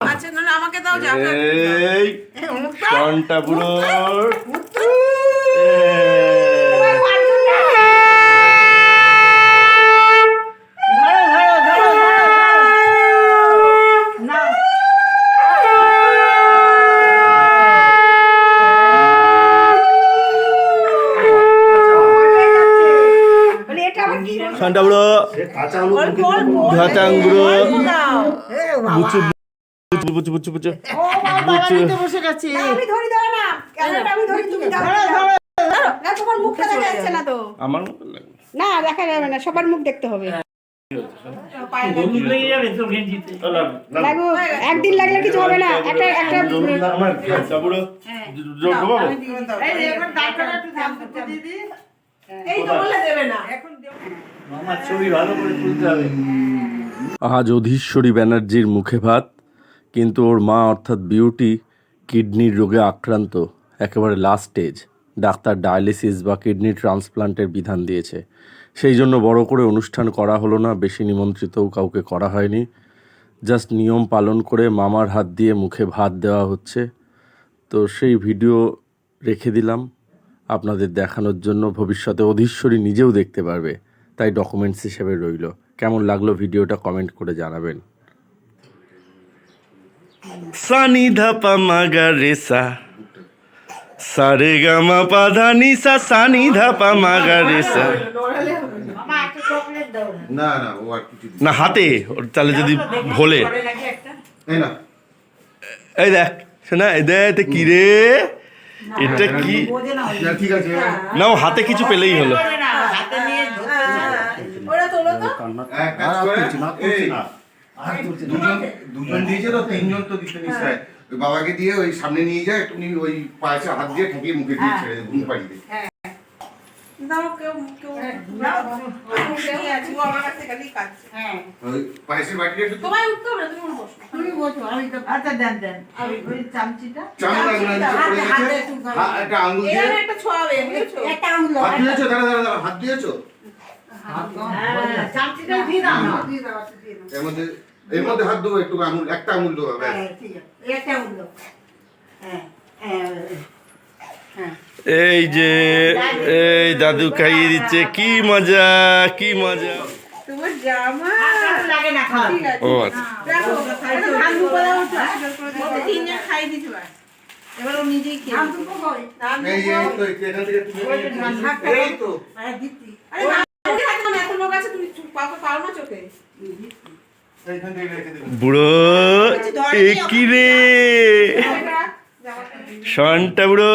আচ্ছা আমাকে দাও এই সনটা বুড়ো ঘাটাং বুড়ো ও বাবা বসে গেছে। আমি ধরি দাও না। ক্যামেরাটা আমি ধরি তুমি দাও। না তোমার মুখটা দেখা যাচ্ছে না তো। আমার লাগে না দেখা যাবে না সবার মুখ দেখতে হবে। লাগো একদিন লাগলে কিছু হবে না। একটা একটা একটু ঝামপুরটা দিয়ে দি এই তো বলে দেবে না। এখন দেব আমার ছবি ভালো করে তুলতে হবে। আজ অধীশ্বরী ব্যানার্জির মুখে ভাত। কিন্তু ওর মা অর্থাৎ বিউটি কিডনির রোগে আক্রান্ত, একেবারে লাস্ট স্টেজ ডাক্তার ডায়ালিসিস বা কিডনি ট্রান্সপ্লান্টের বিধান দিয়েছে। সেই জন্য বড় করে অনুষ্ঠান করা হলো না, বেশি নিমন্ত্রিতও কাউকে করা হয়নি। জাস্ট নিয়ম পালন করে মামার হাত দিয়ে মুখে ভাত দেওয়া হচ্ছে। তো সেই ভিডিও রেখে দিলাম। আপনাদের দেখানোর জন্য ভবিষ্যতে অধীশ্বরী নিজেও দেখতে পারবে, তাই ডকুমেন্টস হিসেবে রইল। কেমন লাগল ভিডিওটা কমেন্ট করে জানাবেন। সানি ধাপা মাগা রেসা। সারে গামা পাধা নিসা সানি ধাপা মাগা রেসা। না না ও না হাতে তাহলে যদি ভোলে। এই দেখ শোনা এই দেখ এটা কি রে? এটা কি? না ও হাতে কিছু পেলেই হলো। হাতে নিয়ে ওরা তোলো তো এক কাজ করে এই, দুজন দুজন দিয়েছে তো তিনজন তো দিতে নিশ্চয় ওই বাবাকে দিয়ে ওই সামনে নিয়ে যায় নিয়ে ওই পাশে হাত দিয়ে ঠেকিয়ে মুখে দিয়ে ছেড়ে দেয় ঘুম পাড়িয়ে দেয় হ্যাঁ। তুমি তুমি আচ্ছা দিয়েছ? দাঁড়া দাঁড়া হাত দিয়েছ? এর মধ্যে এর মধ্যে হাত দেবো একটু আঙুল একটা আঙুল দেবো হ্যাঁ হ্যাঁ হ্যাঁ এই যে এই দাদু খাইয়ে দিচ্ছে কি মজা কি মজা ও আচ্ছা এবার ও নিজেই খেয়ে এই তো এখান থেকে তুলে এই তো হ্যাঁ দিতি আরে ধান দুপুরে হাতে না, এত লোক আছে তুমি চুপ পাও পাও না চোখে এইখান থেকে রেখে দেবেন বুড়ো কি রে সনটা বুড়ো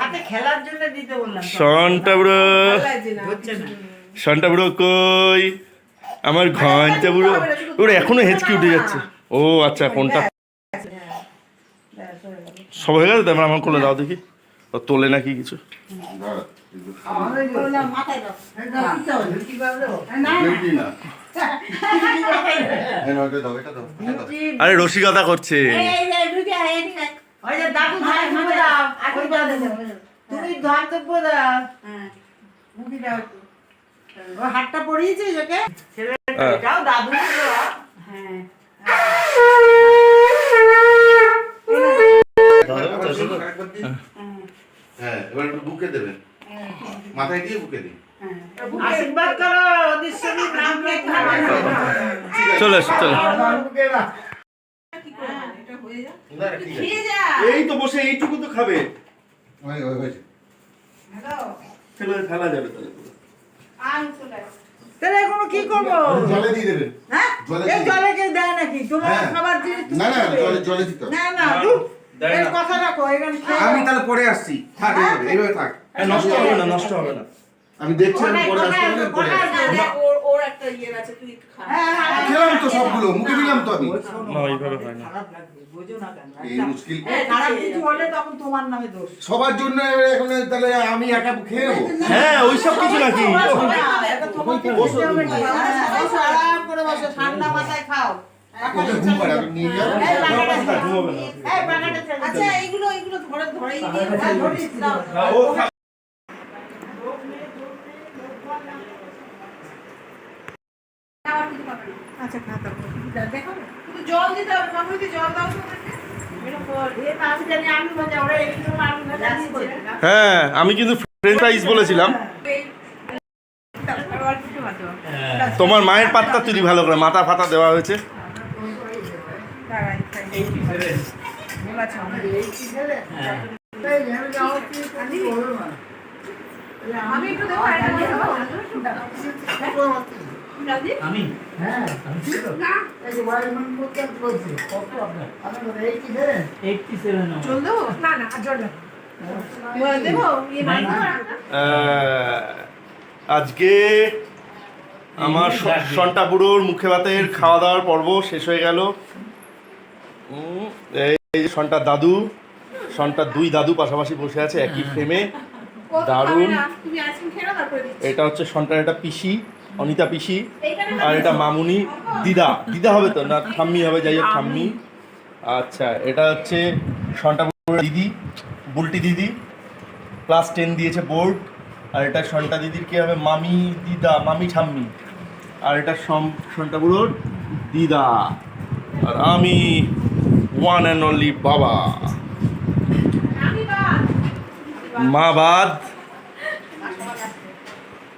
হাতে খেলার জন্য দিতে বললাম সনটা বুড়ো সনটা বুড়ো কই আমার ঘণ্টা বুড়ো ওরা এখনও হেঁচকি উঠে যাচ্ছে ও আচ্ছা কোনটা সব হয়ে গেছে তারপর আমার কোলে দাও দেখি ও তোলে নাকি কিছু না দাও আরে রসিকতা করছে। তুমি দাও হ্যাঁ। ও হাতটা পড়িয়েছে ওকে? হ্যাঁ। দাদু হ্যাঁ। হ্যাঁ এবার একটু বুকে দেবেন। মাথায় দিয়ে বুকে দিন। আশীর্বাদ করো চলে এসো চলে হয়ে এই তো বসে এইটুকু তো খাবে। ফেলে ফেলা যাবে তাহলে আম। তাহলে এখন কি করব? জলে দিয়ে দেবেন হ্যাঁ? এই জলে কেউ দেয় নাকি? তোমার হ্যাঁ। খাবার জিনিস না না জলে জলে দিতে না না ধুর, দেয় এর না। কথা রাখো এখানে খেয়ে আমি তাহলে পরে আসছি। থাক এইভাবে এইভাবে থাক। হ্যাঁ, নষ্ট হবে না নষ্ট হবে না। আমি দেখছি আমি পরে আসতে কোথায়- পরে আসছি। ওর ওর একটা ইয়ে আছে তুই খা। হ্যাঁ, হ্যাঁ, হ্যাঁ। খেলাম তো সবগুলো মুখে দিলাম তো আমি। না, ওইভাবে হয় না। খারাপ লাগবে, বোঝো না কেন? এই মুশকিল। খারাপ কিছু হলে তখন তোমার নামে দোষ। সবার জন্য এখন তাহলে আমি একা খেয়ে নেব? হ্যাঁ কিছু নাকি? আরাম করে বসো, ঠান্ডা মাথায় খাও। আচ্ছা এইগুলো এইগুলো ধরে ধরেই দিয়ে হ্যাঁ, ধরিয়ে দাও। ও খা- আবার কিছু পাবে না আচ্ছা খা তারপর দেখো জল দিতে হবে জল দাও হ্যাঁ আমি কিন্তু ফ্রেঞ্চ ফ্রাইজ বলেছিলাম। দাও। তোমার মায়ের পাত্তা তুলি ভালো করে মাথা ফাতা দেওয়া হয়েছে। আমি একটু একটু আজকে আমার সন্টা বুড়োর মুখে ভাতের খাওয়া দাওয়ার পর্ব শেষ হয়ে গেল। এই যে সন্টার দাদু সন্টার দুই দাদু পাশাপাশি বসে আছে একই ফ্রেমে ও দারুণ। এটা হচ্ছে সন্টার এটা পিসি। অনিতা পিসি, আর এটা মামুনি দিদা। দিদা হবে তো না, ঠাম্মি হবে, যাই হোক, ঠাম্মি। আচ্ছা এটা হচ্ছে সন্টা দিদি, বুলটি দিদি। ক্লাস টেন দিয়েছে বোর্ড। আর এটা সন্টা দিদির কি হবে? মামি দিদা, মামি ঠাম্মি। আর এটা সন্টা বুড়োর দিদা। আর আমি ওয়ান অ্যান্ড অনলি বাবা। মা বাদ।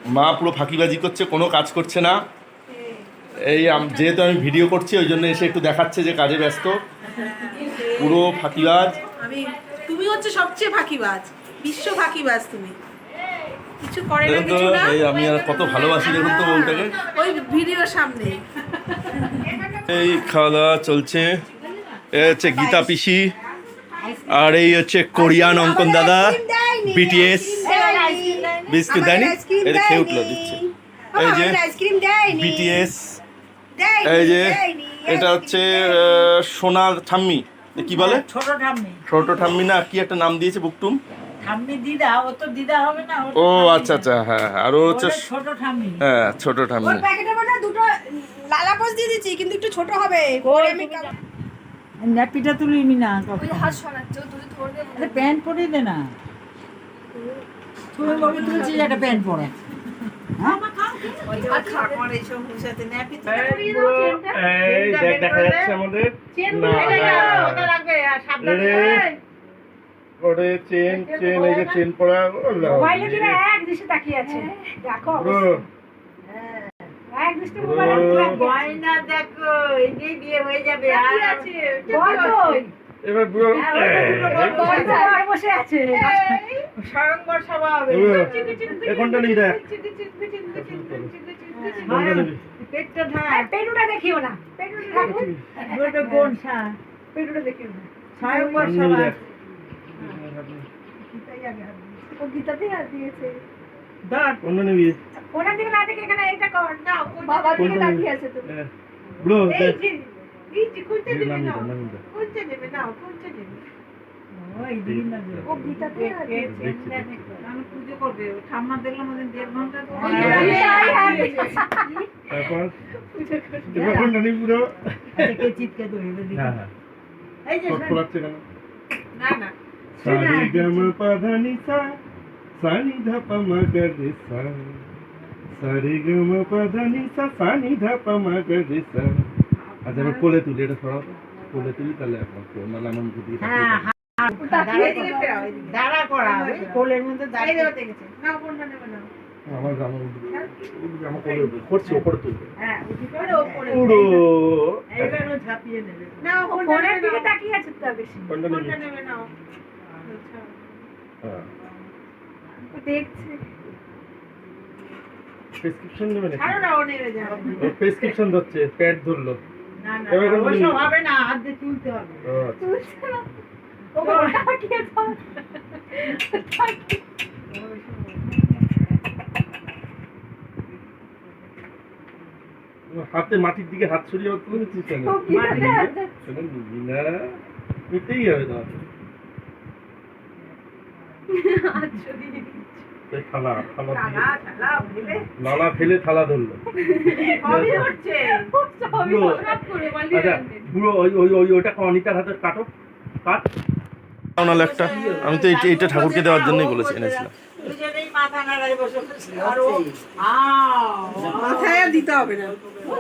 মা পুরো ফাঁকিবাজি করছে কোনো কাজ করছে না। এই আম- যেহেতু আমি ভিডিও করছি ওই জন্য এসে একটু দেখাচ্ছে যে কাজে ব্যস্ত। পুরো ফাঁকিবাজ। আমি তুমি হচ্ছে সবচেয়ে ফাঁকিবাজ বিশ্ব ফাঁকিবাজ তুমি। কিছু করে না কিছু না। এই আমি আর কত ভালোবাসি দেখুন তো বউটাকে। ওই ভিডিওর সামনে। এই খাওয়া দাওয়া চলছে। এ হচ্ছে গীতা পিসি। আর এই হচ্ছে কোরিয়ান অঙ্কন দাদা বিটিএস বিস্কুট দেয়নি? এটা খেয়ে উঠল দিচ্ছে। এই যে আইসক্রিম দেয়নি। বিটিএস দেয়নি, এই যে এটা হচ্ছে সোনার ঠাম্মি। কি বলে? ছোট ঠাম্মি। ছোট ঠাম্মি না কি একটা নাম দিয়েছে বুকটুম? ঠাম্মি দিদা ও তো দিদা হবে না ও আচ্ছা আচ্ছা হ্যাঁ আর ও হচ্ছে ছোট ঠাম্মি। হ্যাঁ ছোট ওর ঠাম্মি প্যাকেটের মধ্যে দুটো লালাপোস দিয়ে দিচ্ছি কিন্তু একটু ছোট হবে। পরে আমি কাম- ন্যাপিটা তুলিনি না ওই হাত শোনাচ্ছে ও তুই ধরবে আরে প্যান্ট পরিয়ে দে না। তুমি বলে তুলছি যে একটা প্যান্ট পরে। আমার এইসব হুঁশাতে ন্যাপি এই দেখ দেখা যাচ্ছে আমাদের। না রে ওরে চেন চেন এই যে চেন পড়া মোবাইলে কিনা এক দৃষ্টি তাকিয়ে আছে। দেখো এক দৃষ্টি মোবাইলে গয়না দেখো এই যে বিয়ে হয়ে যাবে আর বল এবার ব্রো বল তো আর বসে আছে। স্বয়ংবর সভা হবে এখনটা নিয়ে দেখ পেটটা ঢাক পেটুটা দেখিও না পেটুটা ঠাকুর ওটা কোন সা পেটুটা দেখিও না স্বয়ংবর সভা ও গীতাতে হাত দিয়েছে ধর কোনটা নিবি ওনার দিকে না দেখে এখানে এটা কর না বাবার দিকে কোনটা তাকিয়ে আছে তো ব্রো এই যে এই যে কোনটা নেবে নিবি, কোনটা নেবে কোনটা নেবে না কোনটা নিবি আচ্ছা, হ্যাঁ হ্যাঁ। আচ্ছা। এবার কোলে তুলি এটা সরাও। কোলে তুলি তাহলে একমাত্র নাহলে আমার হ্যাঁ তাকিয়ে হাত তাকিয়ে এদিকে ফেরাও এদিকে দাঁড়া করা হবে কোলের মধ্যে দাঁড়িয়ে দেওয়া দেখেছে নাও কোনটা নেবে নাও। আমার আমার আমার কোলে করছি ওপরে তুলবে। হ্যাঁ ও ঝাঁপিয়ে নেবে। দিকে তাকিয়ে আছে তো বেশি কোনটা নেবে? আচ্ছা হ্যাঁ। দেখছে। প্রেসক্রিপশন নেবে নাকি? ছাড়ো না ও নেবে যাও। প্রেসক্রিপশন ধরছে প্যাড ধরলো। না না ওসব হবে না হাত দিয়ে তুলতে হবে। ও আচ্ছা। হাতে মাটির দিকে হাত হাত তুলে কেন? না। নিতেই হবে থালা থালা নালা ফেলে। থালা ধরলো। আচ্ছা। পুরো ওই ওই ওই ওটা অনিতার হাতে কাটো কাট একটা। আমি তো এইটা ঠাকুরকে দেওয়ার জন্যই বলেছি এনেছিলাম।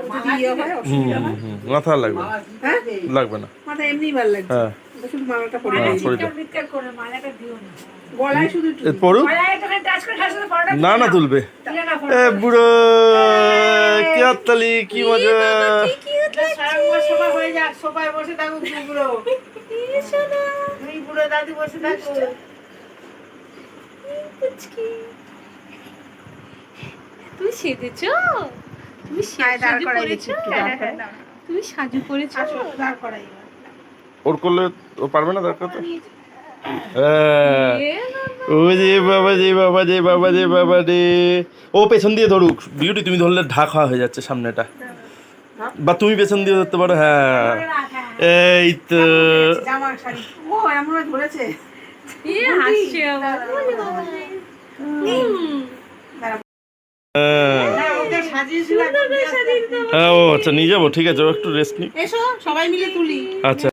মাথা ইয়ে হয় হয়। মাথা লাগবে হ্যাঁ? লাগবে না। হ্যাঁ। হ্যাঁ, দিও না। না না তুলবে। বুড়ো কি মজা। সারা বছর সবাই হয়ে যাক, সবাই বসে থাকুক বুড়ো। তুমি বুড়ো দাদু বসে থাকো তুমি সেজেছো? তুমি দাঁড় সাজু করেছ? দাঁড়। তুমি সাজু করেছ? আসো, দাঁড় করাই ওর করলে ও পারবে না দরকার তো হ্যাঁ। এ বাবা। ও যে বাবা যে বাবা যে বাবা যে বাবা রে। ও পেছন দিয়ে ধরুক। বিউটি তুমি ধরলে ঢাকা হয়ে যাচ্ছে সামনেটা। বা তুমি পেছন দিয়ে ধরতে পারো হ্যাঁ। এই তো। ও এমন ধরেছে এ হাসছে আবার হুম। হ্যাঁ। হ্যাঁ ও আচ্ছা নিয়ে যাব ঠিক আছে একটু রেস্ট নি এসো সবাই মিলে তুলি। আচ্ছা।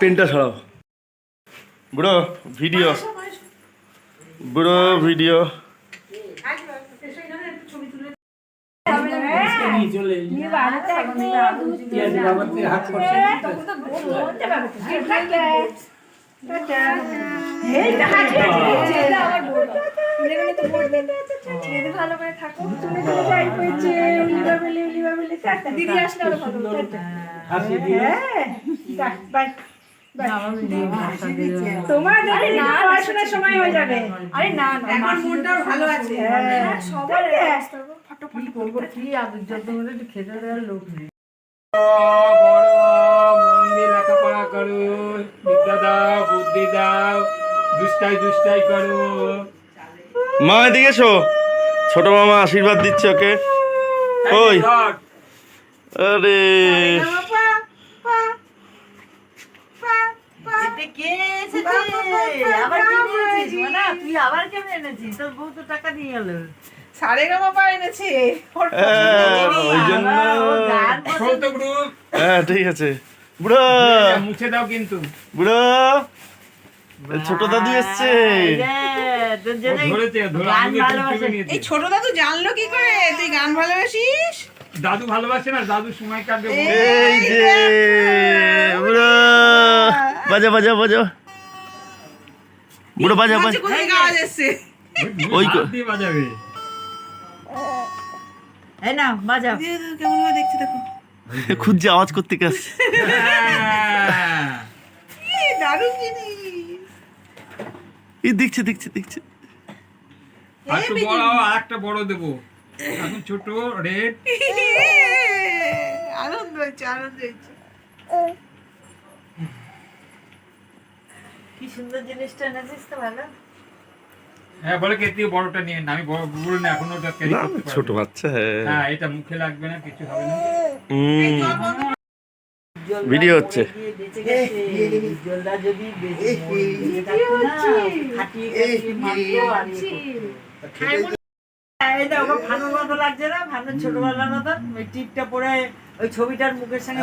পেনটা ছাড়াও বুড়ো ভিডিও বুড়ো ভিডিও। দিদি আসলে আরও ভালো। হতো। তোমার পড়াশোনার সময় হয়ে যাবে। আরে না না এখন মনটাও ভালো আছে সবার বড় মন লেখাপড়া করো বিদ্যা দাও বুদ্ধি দাও দুষ্টাই দুষ্টাই করো মা এদিকে এসো। ছোট মামা আশীর্বাদ দিচ্ছে ওকে। ওই। ধর, আরে কে এসেছে? আবার কি নিয়েছিস? তুই আবার কেন এনেছিস? তোর বউ তো টাকা দিয়ে গেল। সাড়ে বাবা এনেছে। হ্যাঁ, ওই জন্য। ও গান শোন তো গুরু হ্যাঁ ঠিক আছে। বুড়ো। মুছে দাও কিন্তু। বুড়ো। ছোট দাদু এসছে। এই ছোট দাদু জানলো কি করে? তুই গান ভালোবাসিস? দাদু ভালোবাসে না দাদু সময় কাটবে এই যে। বুড়ো। বাজা বাজা বাজা। বুড়ো বাজা বাজা। ওই বাজাবে। এই নাও, বাজাও। কেমন দেখো। খুঁজছে আওয়াজ করতে কাজ দারুণ এই দেখছে দেখছে দেখছে। বড় একটা বড় দেবো। এখন ছোট রেড আনন্দ হয়েছে আনন্দ হয়েছে। কি সুন্দর জিনিসটা এনেছিস তো ভালো? হ্যাঁ বলে কে তুই বড়টা নিয়ে আমি বড় বড় না এখন ওটা ক্যারি না করতে পারব ছোট বাচ্চা হ্যাঁ। হ্যাঁ এটা মুখে লাগবে না কিছু হবে না। ভিডিও হচ্ছে। ভানুর মতো লাগছে না? ভানুর ছোটবেলার মতন ওই টিপটা পরে ওই ছবিটার মুখের সঙ্গে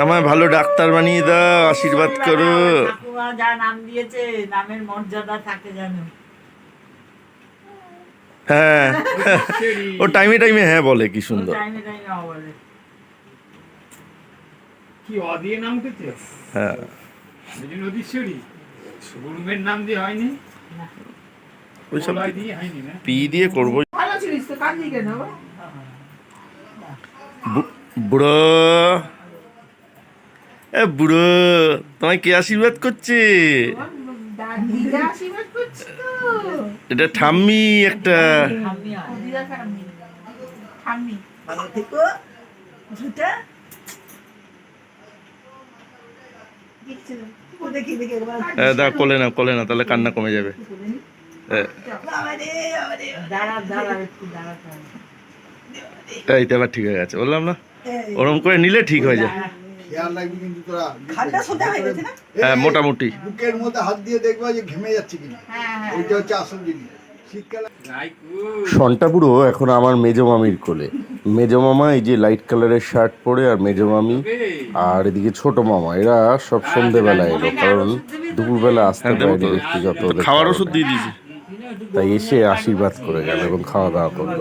আমায় ভালো ডাক্তার বানিয়ে দাও আশীর্বাদ করো। যা নাম দিয়েছে নামের মর্যাদা থাকে জানো হ্যাঁ। ও টাইমে টাইমে হ্যাঁ বলে কি সুন্দর। টাইমে টাইমে বলে। কি অ দিয়ে নাম উঠেছে হ্যাঁ। নদীশ্বরী গুরুমের নাম দিয়ে হয়নি। ওইসব বলাই দিয়ে হয়নি না? পি দিয়ে করব। ভালো ছিলিস তো কাঁদলি কেন বুড়ো। বুড়ো তোমায় কে আশীর্বাদ করছে? এটা ঠাম্মি একটা। দেখি একবার। দা কোলে না কোলে না তাহলে কান্না কমে যাবে। হবে এই তো এবার ঠিক হয়ে গেছে বললাম না? ওরম করে নিলে ঠিক হয়ে যায়। খেয়াল রাখবি কিন্তু তোরা। খাটটা সোজা হয়ে গেছে না? হ্যাঁ মোটামুটি। বুকের মধ্যে হাত দিয়ে দেখবা যে ঘেমে যাচ্ছে কিনা। ওইটা হচ্ছে আসল জিনিস। সন্টাপুরো এখন আমার মেজো মামির কোলে। মেজো মামা এই যে লাইট কালারের শার্ট পরে আর মেজো মামি আর এদিকে ছোট মামা এরা সব সন্ধেবেলা এলো কারণ দুপুরবেলা আসতে পারেনি ব্যক্তিগত খাওয়ার ওষুধ দিয়ে দিয়েছি। তাই এসে আশীর্বাদ করে গেল এবং খাওয়া দাওয়া করল।